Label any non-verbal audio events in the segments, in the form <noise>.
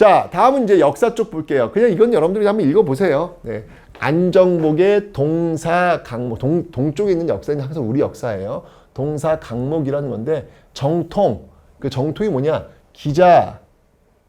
자, 다음은 이제 역사 쪽 볼게요. 그냥 이건 여러분들이 한번 읽어보세요. 네. 안정복의 동사 강목, 동, 동쪽에 있는 역사는 항상 우리 역사예요. 동사 강목이라는 건데, 정통, 그 정통이 뭐냐? 기자,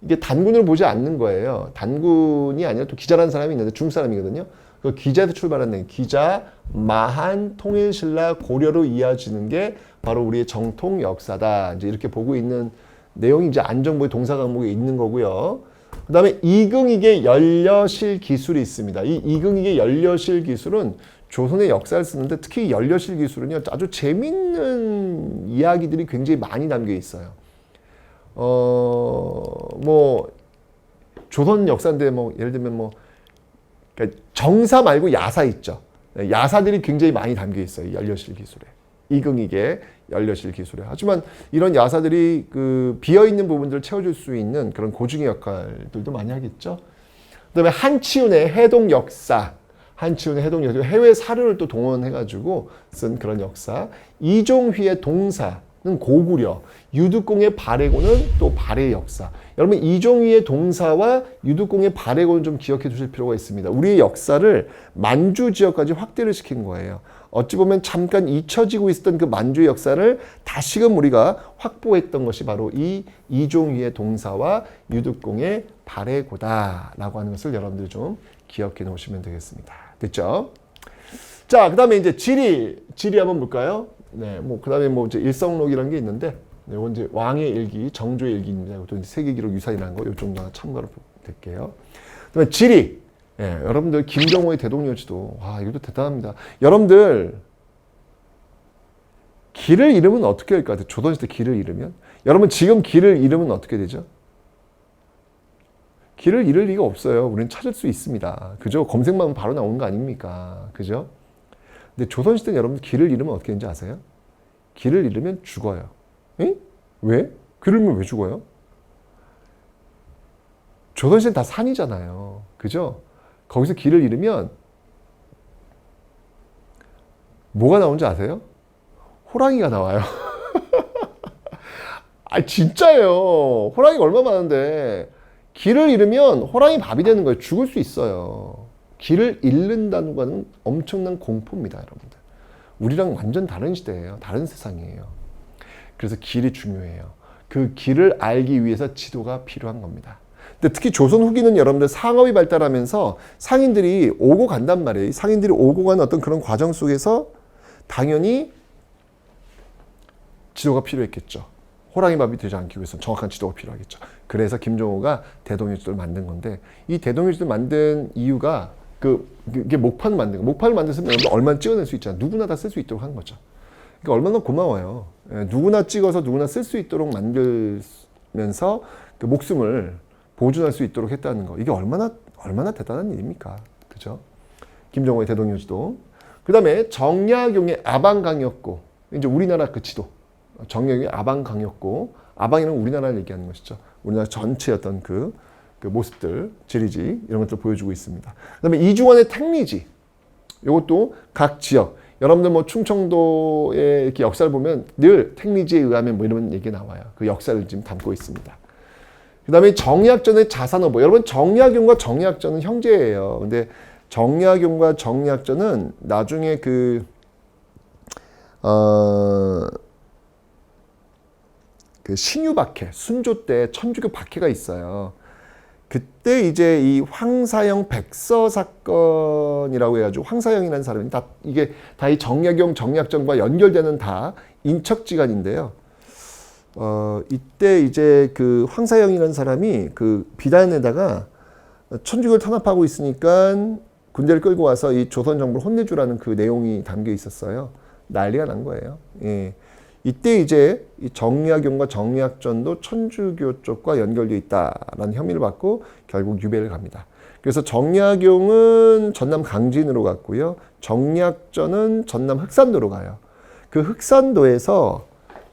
이게 단군을 보지 않는 거예요. 단군이 아니라 또 기자라는 사람이 있는데 중국 사람이거든요. 그 기자에서 출발한 내 기자, 마한, 통일신라, 고려로 이어지는 게 바로 우리의 정통 역사다. 이제 이렇게 보고 있는 내용이 이제 안정부의 동사 강목에 있는 거고요. 그 다음에 이긍익의 연려실 기술이 있습니다. 이 이긍익의 연려실 기술은 조선의 역사를 쓰는데 특히 연려실 기술은요 아주 재밌는 이야기들이 굉장히 많이 담겨 있어요. 어뭐 조선 역사인데 뭐 예를 들면 뭐 그러니까 정사 말고 야사 있죠. 네, 야사들이 굉장히 많이 담겨 있어요. 이 연려실 기술에. 이긍익의 연려실 기술에. 하지만 이런 야사들이 그 비어 있는 부분들을 채워줄 수 있는 그런 고증의 역할들도 많이 하겠죠. 그 다음에 한치훈의 해동 역사. 한치훈의 해동 역사. 해외 사료를 또 동원해가지고 쓴 그런 역사. 이종휘의 동사 는 고구려. 유득공의 발해고는 또 발해 역사. 여러분 이종휘의 동사와 유득공의 발해고는 좀 기억해 두실 필요가 있습니다. 우리의 역사를 만주 지역까지 확대를 시킨 거예요. 어찌 보면 잠깐 잊혀지고 있었던 그 만주의 역사를 다시금 우리가 확보했던 것이 바로 이 이종휘의 동사와 유득공의 발해고다라고 하는 것을 여러분들 좀 기억해 놓으시면 되겠습니다. 됐죠? 자, 그 다음에 이제 지리, 지리 한번 볼까요? 네, 뭐, 그 다음에 뭐 이제 일성록이라는 게 있는데, 네, 이건 이제 왕의 일기, 정조의 일기입니다. 이것도 이제 세계기록 유산이라는 거, 요 정도 참고로 드릴게요. 그 다음에 지리. 예, 여러분들 김정호의 대동여지도 와 이것도 대단합니다. 여러분들 길을 잃으면 어떻게 할것 같아요? 조선시대 길을 잃으면 여러분 지금 길을 잃으면 어떻게 되죠? 길을 잃을 리가 없어요. 우리는 찾을 수 있습니다. 그죠? 검색만 하면 바로 나오는 거 아닙니까? 그죠? 근데 조선시대 여러분 길을 잃으면 어떻게 되는지 아세요? 길을 잃으면 죽어요. 에? 왜? 길을 잃으면 왜 죽어요? 조선시대는 다 산이잖아요. 그죠? 거기서 길을 잃으면 뭐가 나오는지 아세요? 호랑이가 나와요. <laughs> 아 진짜예요. 호랑이가 얼마 많은데 길을 잃으면 호랑이 밥이 되는 거예요. 죽을 수 있어요. 길을 잃는다는 거는 엄청난 공포입니다, 여러분들. 우리랑 완전 다른 시대예요. 다른 세상이에요. 그래서 길이 중요해요. 그 길을 알기 위해서 지도가 필요한 겁니다. 근데 특히 조선 후기는 여러분들 상업이 발달하면서 상인들이 오고 간단 말이에요. 상인들이 오고 가는 어떤 그런 과정 속에서 당연히 지도가 필요했겠죠. 호랑이 밥이 되지 않기 위해서 정확한 지도가 필요하겠죠. 그래서 김종호가 대동여지도를 만든 건데 이 대동여지도를 만든 이유가 그 이게 목판을 만든 거. 목판을 여러분 얼마나 찍어낼 수 있잖아. 누구나 다 쓸 수 있도록 한 거죠. 그러니까 얼마나 고마워요. 예, 누구나 찍어서 누구나 쓸 수 있도록 만들면서 그 목숨을 보존할 수 있도록 했다는 거. 이게 얼마나 얼마나 대단한 일입니까? 그죠? 김정호의 대동여 지도. 그다음에 정약용의 아방강역고. 이제 우리나라 그 지도. 정약용의 아방강역고. 아방이는 우리나라를 얘기하는 것이죠. 우리나라 전체 어떤 그, 그 모습들, 지리지 이런 것들 보여주고 있습니다. 그다음에 이중원의 택리지. 이것도 각 지역. 여러분들 뭐 충청도의 이렇게 역사를 보면 늘 택리지에 의하면 뭐 이런 얘기 나와요. 그 역사를 지금 담고 있습니다. 그 다음에 정약전의 자산어보. 여러분 정약용과 정약전은 형제예요. 근데 정약용과 정약전은 나중에 그, 어, 그 신유박해, 순조 때 천주교 박해가 있어요. 그때 이제 이 황사영 백서 사건이라고 해가지고 황사영이라는 사람이 다 이게 다 이 정약용 정약전과 연결되는 다 인척지간인데요. 어, 이때 이제 그 황사영이라는 사람이 그 비단에다가 천주교를 탄압하고 있으니까 군대를 끌고 와서 이 조선 정부를 혼내주라는 그 내용이 담겨 있었어요. 난리가 난 거예요. 예. 이때 이제 이 정약용과 정약전도 천주교 쪽과 연결되어 있다라는 혐의를 받고 결국 유배를 갑니다. 그래서 정약용은 전남 강진으로 갔고요. 정약전은 전남 흑산도로 가요. 그 흑산도에서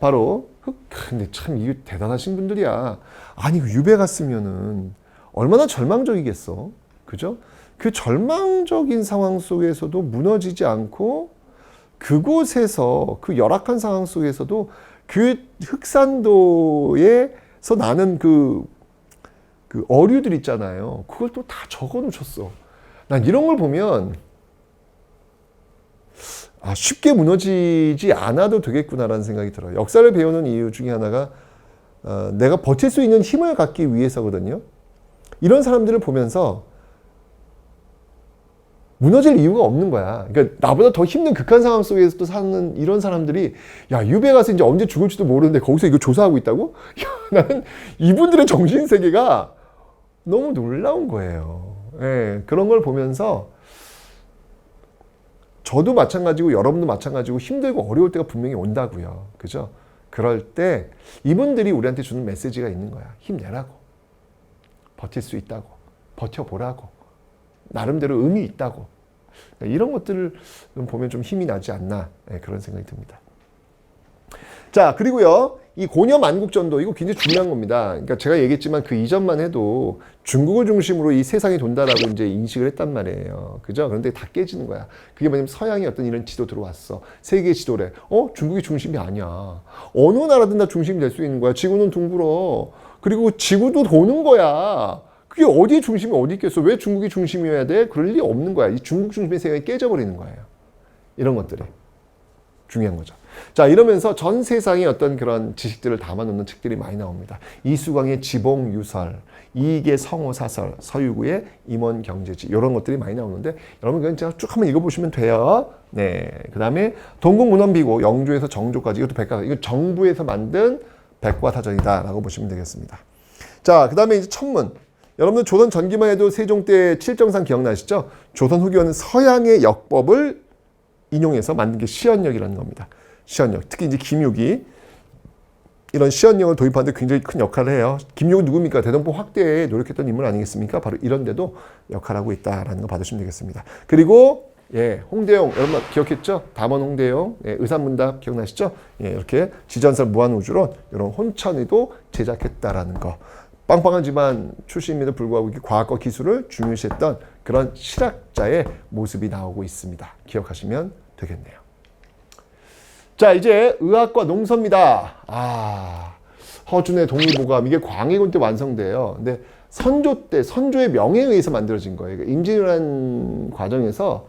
바로 흑, 근데 참 이게 대단하신 분들이야. 아니 그 유배 갔으면은 얼마나 절망적이겠어, 그죠? 그 절망적인 상황 속에서도 무너지지 않고 그곳에서 그 열악한 상황 속에서도 그 흑산도에서 나는 그, 그 어류들 있잖아요. 그걸 또 다 적어 놓으셨어. 난 이런 걸 보면 아, 쉽게 무너지지 않아도 되겠구나라는 생각이 들어요. 역사를 배우는 이유 중에 하나가 어, 내가 버틸 수 있는 힘을 갖기 위해서거든요. 이런 사람들을 보면서 무너질 이유가 없는 거야. 그러니까 나보다 더 힘든 극한 상황 속에서 또 사는 이런 사람들이 야 유배 가서 이제 언제 죽을지도 모르는데 거기서 이거 조사하고 있다고? <laughs> 야 나는 이분들의 정신 세계가 너무 놀라운 거예요. 예, 그런 걸 보면서 저도 마찬가지고 여러분도 마찬가지고 힘들고 어려울 때가 분명히 온다고요. 그죠? 그럴 때 이분들이 우리한테 주는 메시지가 있는 거야. 힘내라고. 버틸 수 있다고. 버텨보라고. 나름대로 의미 있다고. 이런 것들을 보면 좀 힘이 나지 않나 네, 그런 생각이 듭니다. 자 그리고요 이 고녀 만국전도 이거 굉장히 중요한 겁니다. 그러니까 제가 얘기했지만 그 이전만 해도 중국을 중심으로 이 세상이 돈다라고 이제 인식을 했단 말이에요. 그죠? 그런데 다 깨지는 거야. 그게 뭐냐면 서양의 어떤 이런 지도 들어왔어. 세계 지도래. 어 중국이 중심이 아니야. 어느 나라든 다 중심이 될 수 있는 거야. 지구는 둥글어. 그리고 지구도 도는 거야. 그게 어디에 중심이 어디 있겠어? 왜 중국이 중심이어야 돼? 그럴 리 없는 거야. 이 중국 중심의 세상이 깨져버리는 거예요. 이런 것들이 중요한 거죠. 자 이러면서 전 세상에 어떤 그런 지식들을 담아놓는 책들이 많이 나옵니다. 이수광의 지봉유설, 이익의 성호사설, 서유구의 임원경제지 이런 것들이 많이 나오는데 여러분 그냥 제가 쭉 한번 읽어보시면 돼요. 네, 그 다음에 동국문헌비고 영주에서 정조까지 이것도 백과 이거 정부에서 만든 백과사전이다라고 보시면 되겠습니다. 자, 그 다음에 이제 천문. 여러분들 조선 전기만 해도 세종 때 칠정상 기억나시죠? 조선 후기는 서양의 역법을 인용해서 만든 게 시연역이라는 겁니다. 시연역. 특히 이제 김육이 이런 시연역을 도입하는데 굉장히 큰 역할을 해요. 김육은 누굽니까? 대동포 확대에 노력했던 인물 아니겠습니까? 바로 이런 데도 역할하고 있다라는 거 받으시면 되겠습니다. 그리고 예, 홍대용 여러분 기억했죠? 담원 홍대용 예, 의산문답 기억나시죠? 예, 이렇게 지전설 무한우주론 이런 혼천이도 제작했다라는 거. 빵빵한 집안 출신임에도 불구하고 과학과 기술을 중요시했던 그런 실학자의 모습이 나오고 있습니다. 기억하시면 되겠네요. 자, 이제 의학과 농서입니다. 아, 허준의 동의보감 이게 광해군 때 완성돼요. 근데 선조 때 선조의 명예에 의해서 만들어진 거예요. 임진왜란 과정에서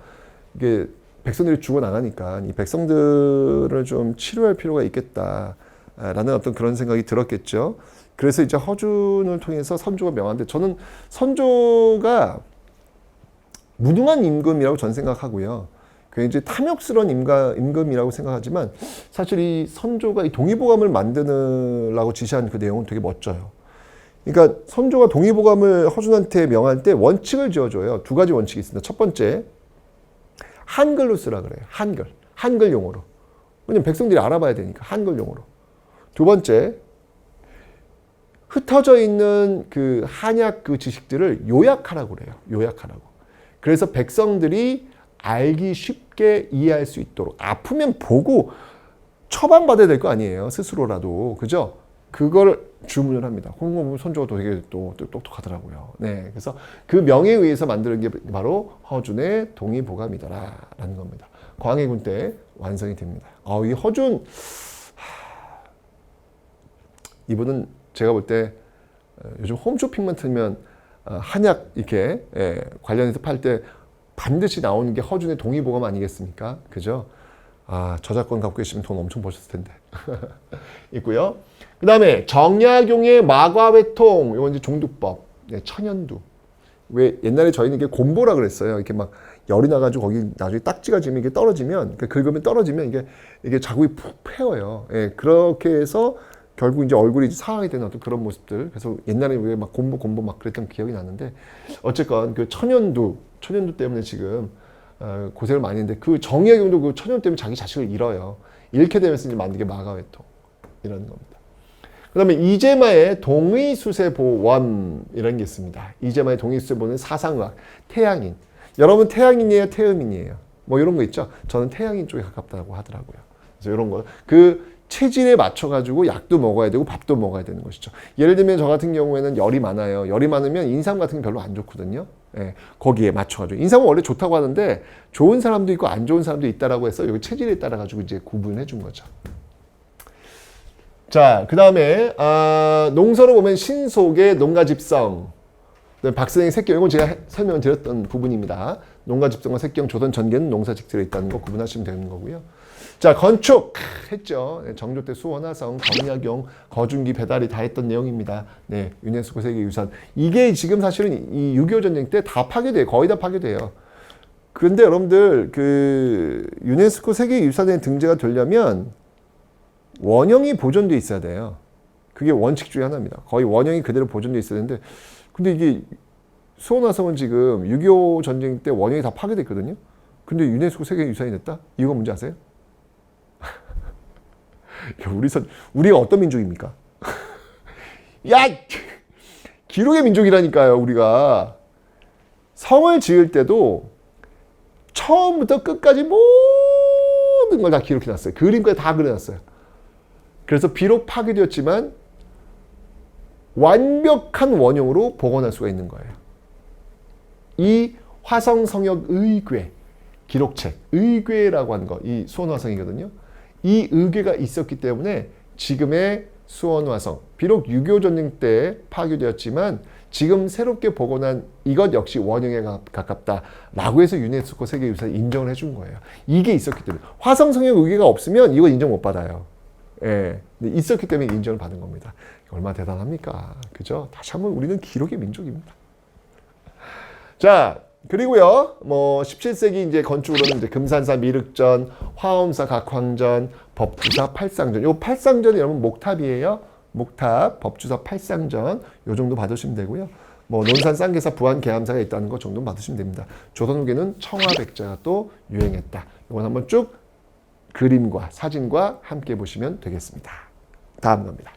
이게 백성들이 죽어 나가니까 이 백성들을 좀 치료할 필요가 있겠다라는 어떤 그런 생각이 들었겠죠. 그래서 이제 허준을 통해서 선조가 명한데 저는 선조가 무능한 임금이라고 전 생각하고요. 굉장히 탐욕스러운 임가, 임금이라고 생각하지만 사실 이 선조가 이 동의보감을 만드느라고 지시한 그 내용은 되게 멋져요. 그러니까 선조가 동의보감을 허준한테 명할 때 원칙을 지어줘요. 두 가지 원칙이 있습니다. 첫 번째, 한글로 쓰라 그래요. 한글. 한글 용어로. 왜냐면 백성들이 알아봐야 되니까 한글 용어로. 두 번째, 흩어져 있는 그 한약 그 지식들을 요약하라고 그래요. 요약하라고. 그래서 백성들이 알기 쉽게 이해할 수 있도록 아프면 보고 처방받아야 될 거 아니에요. 스스로라도. 그죠? 그걸 주문을 합니다. 홍콩 선조가 되게 또 똑똑하더라고요. 네. 그래서 그 명에 의해서 만드는 게 바로 허준의 동의보감이다라는 겁니다. 광해군 때 완성이 됩니다. 아, 이 허준, 이분은 제가 볼 때 요즘 홈쇼핑만 틀면 어, 한약 이렇게 예, 관련해서 팔때 반드시 나오는 게 허준의 동의보감 아니겠습니까? 그죠? 아, 저작권 갖고 계시면 돈 엄청 버셨을 텐데. <laughs> 있고요. 그 다음에 정약용의 마과회통, 이건 이제 종두법, 네, 천연두. 왜 옛날에 저희는 이게 곰보라 그랬어요. 이렇게 막 열이 나가지고 거기 나중에 딱지가 지면 이게 떨어지면, 그 긁으면 떨어지면 이게, 이게 자국이 푹 패어요. 예, 그렇게 해서 결국 이제 얼굴이 상하게 되는 어떤 그런 모습들. 그래서 옛날에 왜 막 곰보 곰보 막 그랬던 기억이 나는데 어쨌건 그 천연두 천연두 때문에 지금 어, 고생을 많이 했는데 그 정약용도 그 천연 때문에 자기 자식을 잃어요. 잃게 되면서 이제 만든 게 마가회통 이런 겁니다. 그다음에 이재마의 동의수세보원 이런 게 있습니다. 이재마의 동의수세보는 사상의학 태양인. 여러분 태양인이에요, 태음인이에요. 뭐 이런 거 있죠. 저는 태양인 쪽에 가깝다고 하더라고요. 그래서 이런 거 그 체질에 맞춰 가지고 약도 먹어야 되고 밥도 먹어야 되는 것이죠. 예를 들면 저 같은 경우에는 열이 많아요. 열이 많으면 인삼 같은 게 별로 안 좋거든요. 예, 거기에 맞춰가지고 인삼은 원래 좋다고 하는데 좋은 사람도 있고 안 좋은 사람도 있다라고 해서 여기 체질에 따라 가지고 이제 구분해 준 거죠. 자, 그 다음에 아, 농서로 보면 신속의 농가집성. 그다음에 박선생의 색경 이건 제가 해- 설명을 드렸던 부분입니다. 농가집성과 색경, 조선 전개는 농사직들에 있다는 거 구분하시면 되는 거고요. 자, 건축 크, 했죠. 네, 정조 때 수원화성, 검야경, 거중기, 배달이 다 했던 내용입니다. 네, 유네스코 세계유산. 이게 지금 사실은 이 6.25 전쟁 때 다 파괴돼요. 거의 다 파괴돼요. 그런데 여러분들 그 유네스코 세계유산에 등재가 되려면 원형이 보존돼 있어야 돼요. 그게 원칙 중에 하나입니다. 거의 원형이 그대로 보존돼 있어야 되는데 근데 이게 수원화성은 지금 6.25 전쟁 때 원형이 다 파괴됐거든요. 근데 유네스코 세계유산이 됐다? 이유가 뭔지 아세요? 야, 우리 선 우리가 어떤 민족입니까? <laughs> 야 기록의 민족이라니까요. 우리가 성을 지을 때도 처음부터 끝까지 모든 걸 다 기록해 놨어요. 그림까지 다 그려놨어요. 그래서 비록 파괴되었지만 완벽한 원형으로 복원할 수가 있는 거예요. 이 화성 성역 의궤 기록책 의궤라고 하는 거, 이 수원화성이거든요. 이 의궤가 있었기 때문에 지금의 수원화성 비록 6.25 전쟁 때 파괴되었지만 지금 새롭게 복원한 이것 역시 원형에 가- 가깝다라고 해서 유네스코 세계유산 인정을 해준 거예요. 이게 있었기 때문에 화성 성역 의궤가 없으면 이거 인정 못 받아요. 예, 있었기 때문에 인정을 받은 겁니다. 얼마나 대단합니까? 그죠? 다시 한번 우리는 기록의 민족입니다. 자, 그리고요, 뭐 17세기 이제 건축으로는 이제 금산사 미륵전, 화엄사 각황전, 법주사 팔상전. 요 팔상전이 여러분 목탑이에요. 목탑, 법주사 팔상전 요 정도 받으시면 되고요. 뭐 논산 쌍계사 부안 계암사가 있다는 거 정도 받으시면 됩니다. 조선 후기는 청화백자가 또 유행했다. 이건 한번 쭉 그림과 사진과 함께 보시면 되겠습니다. 다음 겁니다.